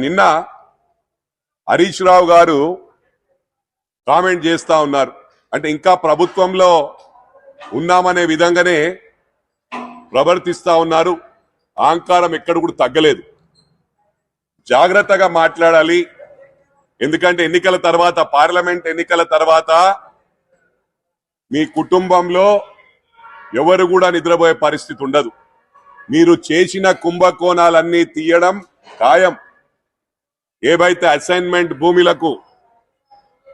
నిన్న హరీష్ రావు గారు కామెంట్ చేస్తా ఉన్నారు. అంటే ఇంకా ప్రభుత్వంలో ఉన్నామనే విధంగానే ప్రవర్తిస్తా ఉన్నారు. అహంకారం ఎక్కడ కూడా తగ్గలేదు. జాగ్రత్తగా మాట్లాడాలి. ఎందుకంటే ఎన్నికల తర్వాత పార్లమెంట్ ఎన్నికల తర్వాత మీ కుటుంబంలో ఎవరు కూడా నిద్రపోయే పరిస్థితి ఉండదు. మీరు చేసిన కుంభకోణాలన్నీ తీయడం ఖాయం. ఏవైతే అసైన్మెంట్ భూములకు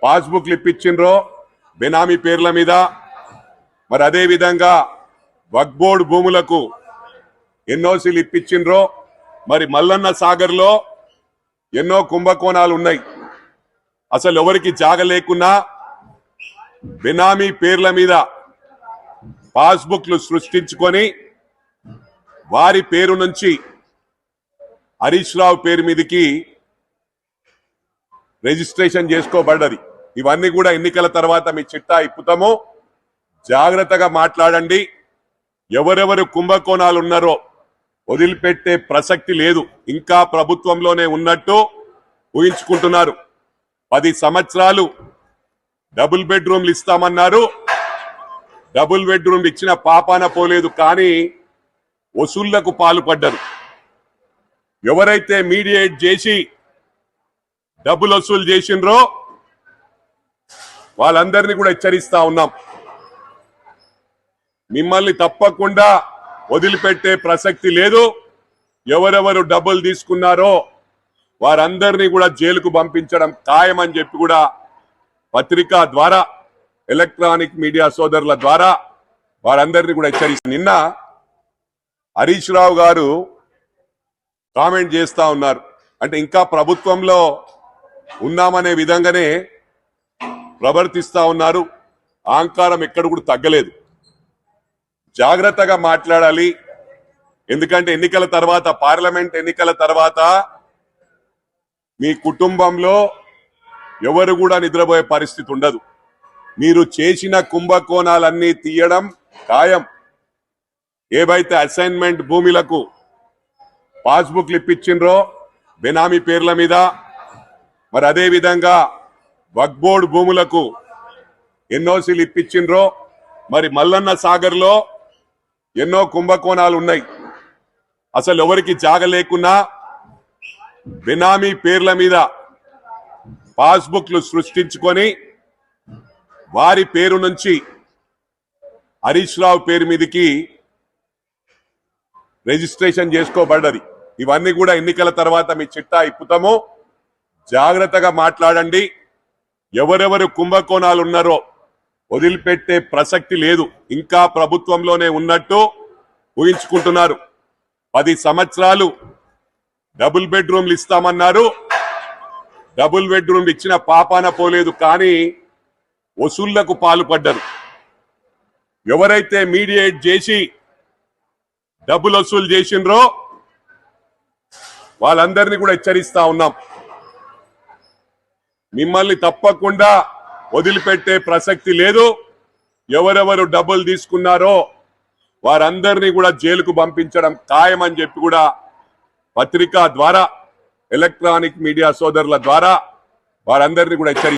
పాస్బుక్లు ఇప్పించిండ్రో బెనామీ పేర్ల మీద మరి అదే విధంగా వక్బోర్డ్ భూములకు ఎన్ఓసీలు ఇప్పించిండ్రో మరి మల్లన్న సాగర్లో ఎన్నో కుంభకోణాలు ఉన్నాయి. అసలు ఎవరికి జాగ లేకున్నా బెనామీ పేర్ల మీద పాస్బుక్లు సృష్టించుకొని వారి పేరు నుంచి హరీష్ రావు పేరు మీదకి రిజిస్ట్రేషన్ చేసుకోబడ్డది. ఇవన్నీ కూడా ఎన్నికల తర్వాత మీ చిట్టా ఇప్పుతాము. జాగ్రత్తగా మాట్లాడండి. ఎవరెవరు కుంభకోణాలు ఉన్నారో వదిలిపెట్టే ప్రసక్తి లేదు. ఇంకా ప్రభుత్వంలోనే ఉన్నట్టు ఊహించుకుంటున్నారు. పది సంవత్సరాలు డబుల్ బెడ్రూమ్లు ఇస్తామన్నారు. డబుల్ బెడ్రూమ్లు ఇచ్చిన పాపాన పోలేదు కానీ వసూళ్ళకు పాల్పడ్డరు. ఎవరైతే మీడియేట్ చేసి డబ్బులు వసూలు చేసిండ్రో వాళ్ళందరినీ కూడా హెచ్చరిస్తా ఉన్నాం. మిమ్మల్ని తప్పకుండా వదిలిపెట్టే ప్రసక్తి లేదు. ఎవరెవరు డబ్బులు తీసుకున్నారో వారందరినీ కూడా జైలుకు పంపించడం ఖాయమని చెప్పి కూడా పత్రికా ద్వారా ఎలక్ట్రానిక్ మీడియా సోదరుల ద్వారా వారందరినీ కూడా హెచ్చరిస్తారు నిన్న హరీష్ రావు గారు కామెంట్ చేస్తా ఉన్నారు. అంటే ఇంకా ప్రభుత్వంలో ఉన్నామనే విధంగానే ప్రవర్తిస్తా ఉన్నారు. అహంకారం ఎక్కడ కూడా తగ్గలేదు. జాగ్రత్తగా మాట్లాడాలి. ఎందుకంటే ఎన్నికల తర్వాత పార్లమెంట్ ఎన్నికల తర్వాత మీ కుటుంబంలో ఎవరు కూడా నిద్రపోయే పరిస్థితి ఉండదు. మీరు చేసిన కుంభకోణాలన్నీ తీయడం ఖాయం. ఏవైతే అసైన్మెంట్ భూములకు పాస్బుక్లు ఇప్పించిండ్రో బెనామీ పేర్ల మీద మరి అదే విధంగా వక్బోర్డ్ భూములకు ఎన్ఓసీలు ఇప్పించిండ్రో మరి మల్లన్న సాగర్లో ఎన్నో కుంభకోణాలు ఉన్నాయి. అసలు ఎవరికి జాగ లేకున్నా బెనామీ పేర్ల మీద పాస్బుక్లు సృష్టించుకొని వారి పేరు నుంచి హరీష్ రావు పేరు మీదకి రిజిస్ట్రేషన్ చేసుకోబడ్డది. ఇవన్నీ కూడా ఎన్నికల తర్వాత మీ చిట్టా ఇప్పుతాము. జాగ్రత్తగా మాట్లాడండి. ఎవరెవరు కుంభకోణాలు ఉన్నారో వదిలిపెట్టే ప్రసక్తి లేదు. ఇంకా ప్రభుత్వంలోనే ఉన్నట్టు ఊహించుకుంటున్నారు. పది సంవత్సరాలు డబుల్ బెడ్రూమ్లు ఇస్తామన్నారు. డబుల్ బెడ్రూమ్లు ఇచ్చిన పాపాన పోలేదు కానీ వసూళ్ళకు పాల్పడ్డరు. ఎవరైతే మీడియేట్ చేసి డబ్బులు వసూలు చేసిండ్రో వాళ్ళందరినీ కూడా హెచ్చరిస్తా ఉన్నాం. మిమ్మల్ని తప్పకుండా వదిలిపెట్టే ప్రసక్తి లేదు. ఎవరెవరు డబ్బులు తీసుకున్నారో వారందరినీ కూడా జైలుకు పంపించడం ఖాయమని చెప్పి కూడా పత్రికా ద్వారా ఎలక్ట్రానిక్ మీడియా సోదరుల ద్వారా వారందరినీ కూడా హెచ్చరి